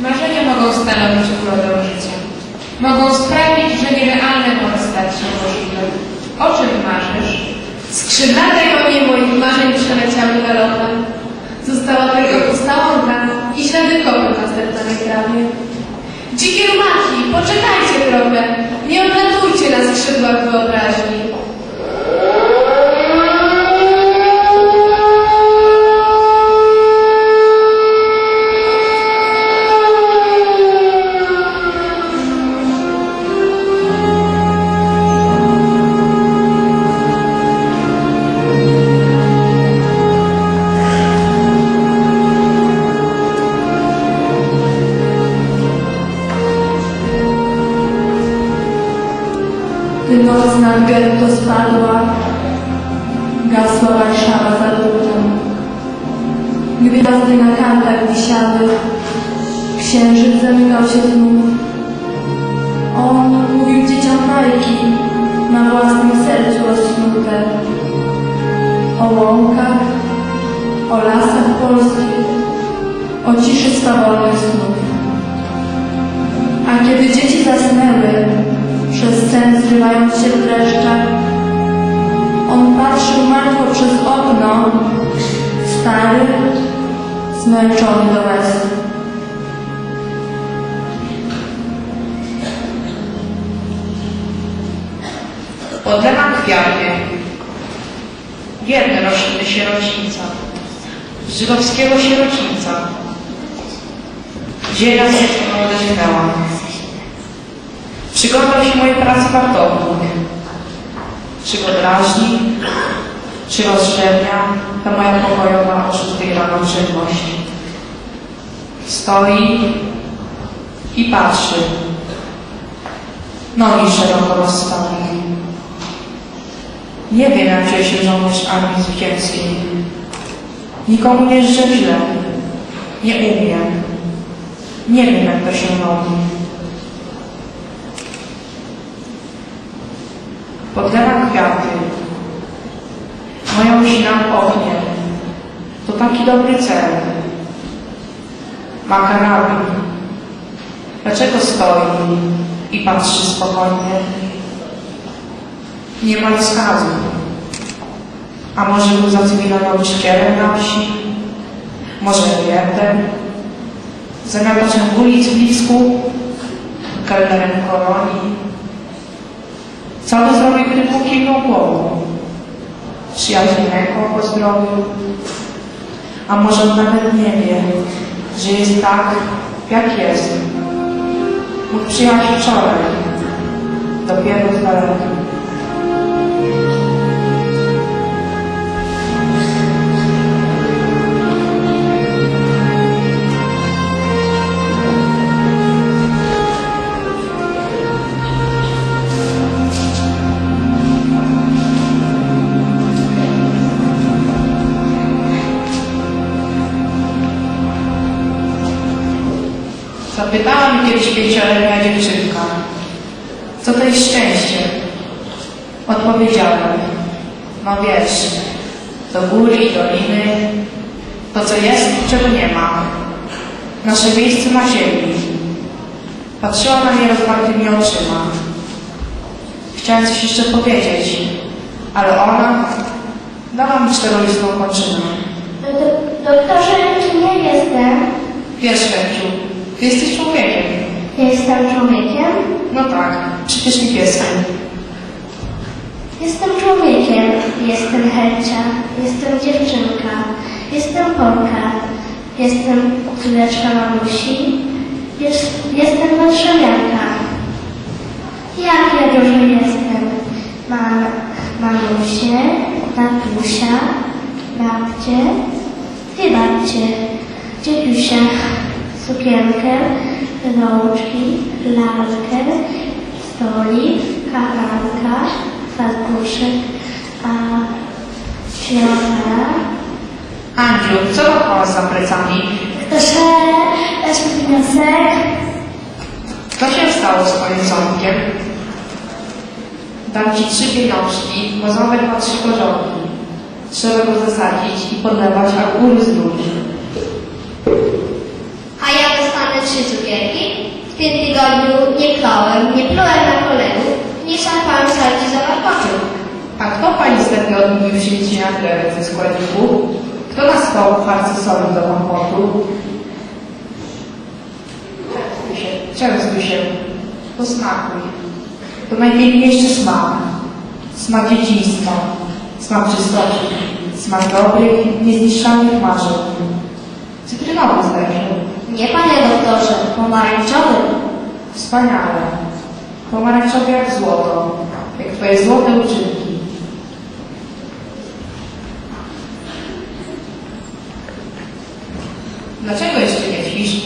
Marzenia mogą stanowić urodę życia. Mogą sprawić, że nierealne może stać się możliwe. O czym marzysz? Skrzydlate konie moich marzeń przeleciały galopem. Została tylko pusta łąka i ślady kopyt na zdeptanej trawie. Dzikie rumaki, poczekajcie trochę. Nie odlatujcie na skrzydłach wyobraźni. Gasła Warszawa za drutem. Gwiazdy na kantach wisiały, księżyc zamykał się znów. On mówił dzieciom bajki, na własnym sercu rozsnute. O łąkach, o lasach polskich, o ciszy swawolnych snów. A kiedy dzieci zasnęły, przez sen zrywając się on patrzył martwo przez okno, stary, zmęczony do łez. Podlewam kwiaty. Wierny rośliny sierocińca. Żydowskiego sierocińca. Ziemia się odetchnęła. Przyglądał się mojej pracy wartownik. Czy go drażni, czy rozrzewnia ta moja pokojowa o szóstej rano czynność. Stoi i patrzy. Nogi szeroko rozstawi. Nie wiem, jak czuje się żołnierz armii zwycięskiej. Nikomu nie życzę źle. Nie umiem. Nie wiem, jak to się robi. Podlewam kwiaty. W oknie. To taki dobry cel. Ma karabin. Dlaczego stoi i patrzy spokojnie? Nie ma rozkazu. A może był za cywilnym nauczycielem na wsi? Może klientem? Zamiataczem ulic w Blisku? Kelnerem kolonii? Co by zrobił, kiwnął głową? Ręką pozdrowił? A może on nawet nie wie, że jest tak, jak jest. Mógł przyjechać wczoraj, dopiero z. Zapytała mnie kiedyś pięcioletnia dziewczynka, co to jest szczęście? Odpowiedziałem, no wiesz, do góry i doliny, to co jest, czego nie ma. Nasze miejsce na ziemi. Patrzyła na mnie rozwartymi oczyma. Chciałem coś jeszcze powiedzieć, ale ona dała mi czterolistną kończynę. Do- Doktorze, ja jestem? Wiesz, Fęciu, ty jesteś człowiekiem. Jestem człowiekiem? No tak, przecież nie pieskiem. Jestem człowiekiem. Jestem Helcia. Jestem dziewczynka. Jestem Polka. Jestem córeczka mamusi. Jest, jestem warszawianka. Jak ja dużo jestem? Mam mamusię, tatusia, babcię, dwie babcie, dziedusia, sukienkę, rączki, lalkę, stolik, karanka, fartuszek, a fiora. Andziu, co chowasz za plecami? Mi wniosek. Co się stało z twoim ząbkiem? Dam ci trzy pieniążki, bo ząbek ma trzy porządki. Trzeba go zasadzić i podlewać, a góry znuć. A ja dostanę trzy cukierki. W tym tygodniu nie kląłem, nie plułem na kolegów, nie szarpałem salki za warkoczem. A kto pani wtedy odmówił się na chlebek ze składziku? Kto naspał farce soli do kompotu? Częstuj się, częstuj się, posmakuj. To najpiękniejszy smak. Smak dzieciństwa, smak czystości, smak dobrych, niezniszczalnych marzeń. Cytrynowy zresztą. Nie, panie doktorze, pomarańczowy. Wspaniale. Pomarańczowy jak złoto, jak twoje złote uczynki. Dlaczego jeszcze nie śpisz?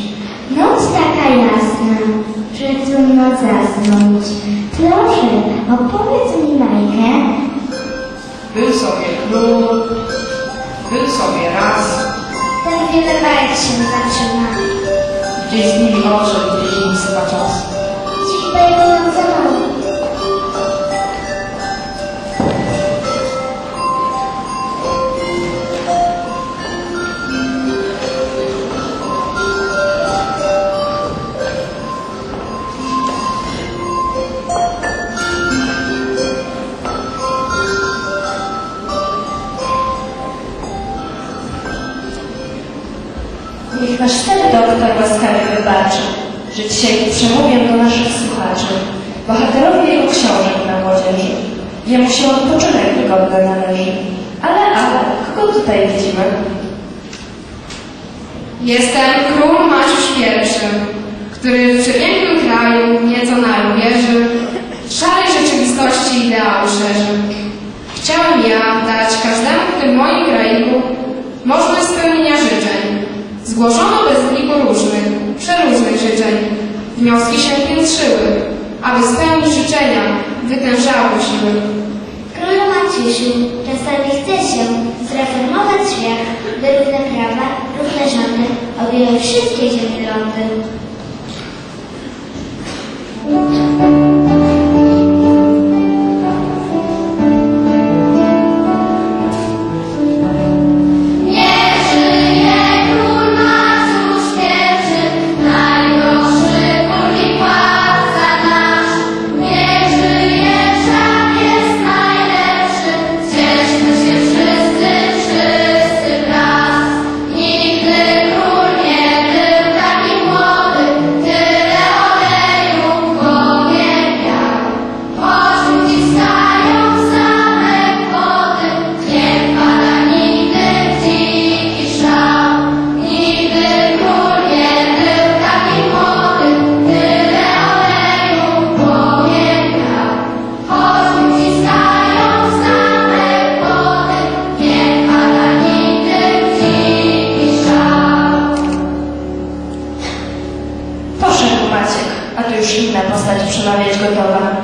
Noc taka jasna, że trudno zasnąć. Proszę, opowiedz mi bajkę. Był sobie król, był sobie raz, Tak wiele bajek się zaczyna. gdzieś z nimi odszedł gdzieś dzieciństwa czas. Dziś bajek za mało. Doktor łaskawie wybaczy, że dzisiaj przemówię do naszych słuchaczy, bohaterowie jego książek dla młodzieży. Jemu się odpoczynek wygodny należy. Ale, ale, kogo tutaj widzimy? Jestem król Maciuś I, który w przepięknym kraju nieco naród wierzy, w szarej rzeczywistości ideału szerzy. Chciałem ja dać każdemu w tym moim kraiku możliwość spełnienia życzeń. Zgłoszono bez przeróżnych życzeń. Wnioski się piętrzyły, aby spełnić życzenia, wytężały siły. Królu Maciusiu, czasami chce się zreformować świat, by równe prawa, równe rządy objęły wszystkie ziemie lądy. Gotowa.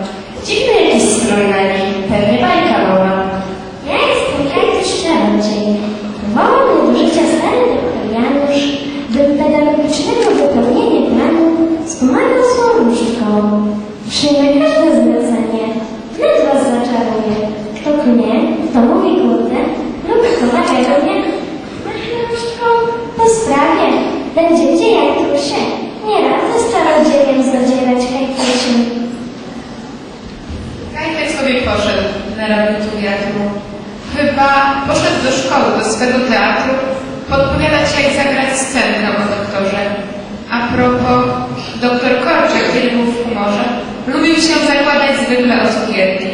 Dziwny jakiś strój na niej, pewnie bajka nowa. Ja jestem Kajtuś Czarodziej. Wołał mnie do życia stary doktor Janusz, by pedagogicznego wypełnienia planu wspomagał swą różdżką. Przyjmę każde zlecenie, wnet was zaczaruję. Kto knie, kto mówi kurde, lub kto nagrywa mnie, machnę różdżką po sprawie. Będziecie jak trusie, do szkoły, do swego teatru, podpowiadać jak zagrać scenkę o doktorze. A propos, doktor Korczak, kiedy był w humorze, lubił się zakładać zwykle o cukierki,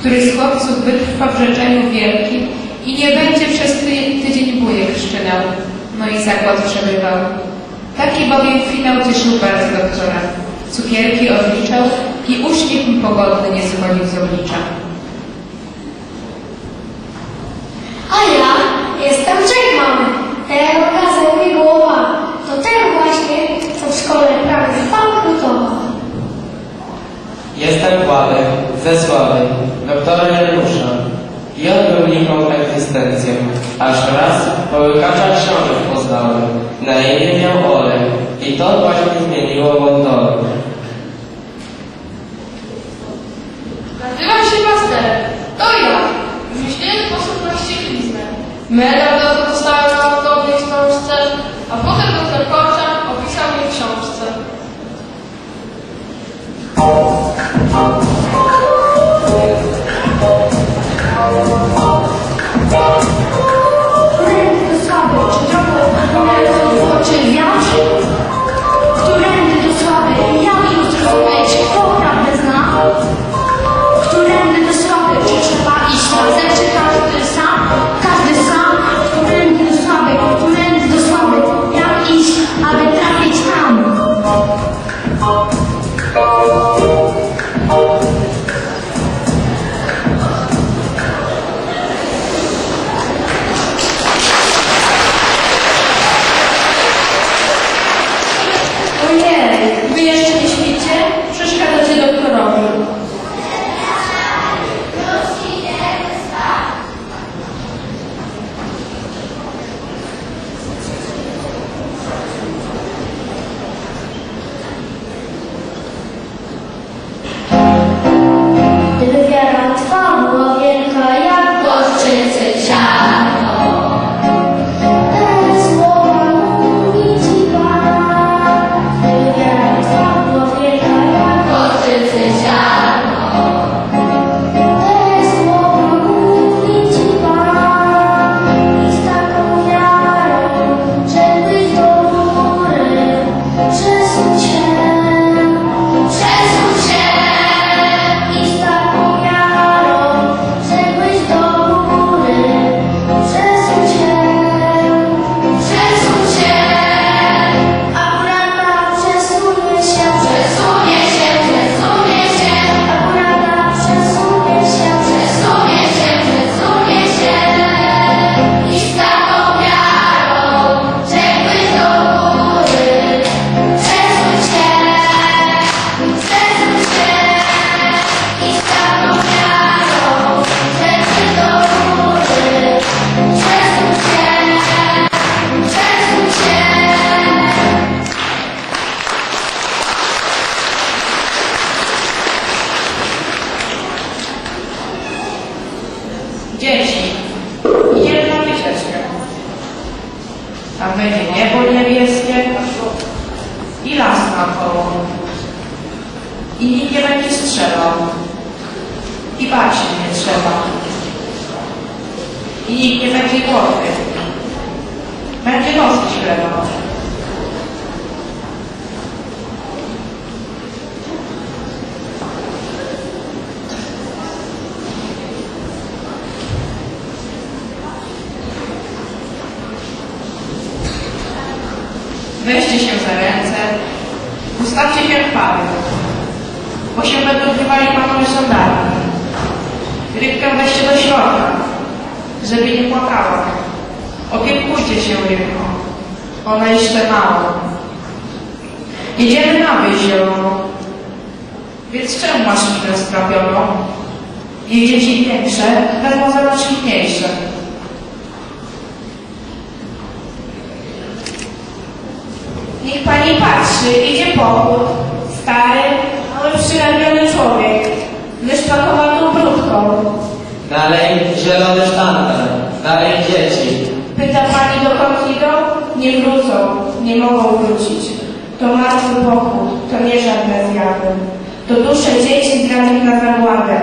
który z chłopców wytrwa w rzeczeniu wielkim i nie będzie przez ty- tydzień bujek szczynał. No i zakład przebywał. Taki bowiem finał cieszył bardzo doktora. Cukierki odliczał i uśmiech mu pogodny nie schodził z oblicza. A ja jestem Jack mamy. Jak okazał mi głowa. To ten właśnie, co w szkole prawie zbankrutował. Jestem Władek, ze Sławy, doktora Janusza. I odbył lichą egzystencję, aż raz połykacza książek poznałem. Na imię miał Olek i to właśnie zmieniło wątolek. Melhor Weźcie się za ręce, ustawcie się w pary, bo się będą odbywali panowie żądarni. Rybkę weźcie do środka, żeby nie płakała. Opiekujcie się rybką, ona jeszcze mała. Jedziemy na wyś zieloną, więc czemu masz minę sprawioną? Jej dzieci większe wezmą za nasze mniejsze. Niech pani patrzy, idzie pochód. Stary, ale przygarbiony człowiek. Wyszpakowaną brudką. Dalej zielony sztandar, dalej dzieci. Pyta pani dokąd idą? Nie wrócą, nie mogą wrócić. To martwy pochód, to nie żadne zjawy. To dusze dzieci zgranych na zagładę.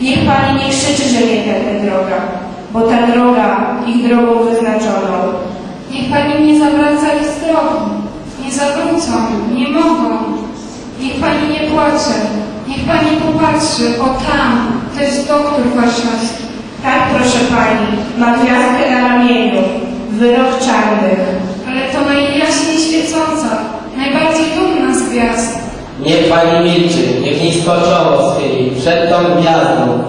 Niech pani nie krzyczy, że nie tędy droga, bo ta droga ich drogą wyznaczoną. Niech pani nie zawraca ich z drogi. Nie zawrócą, nie mogą. Niech pani nie płacze. Niech pani popatrzy, o tam, to jest doktor warszawski. Tak, proszę pani, ma gwiazdkę na ramieniu, wyrok czarnych. Ale to najjaśniej świecąca, najbardziej dumna z gwiazd. Niech pani milczy, niech nisko czoło schyli przed tą gwiazdą,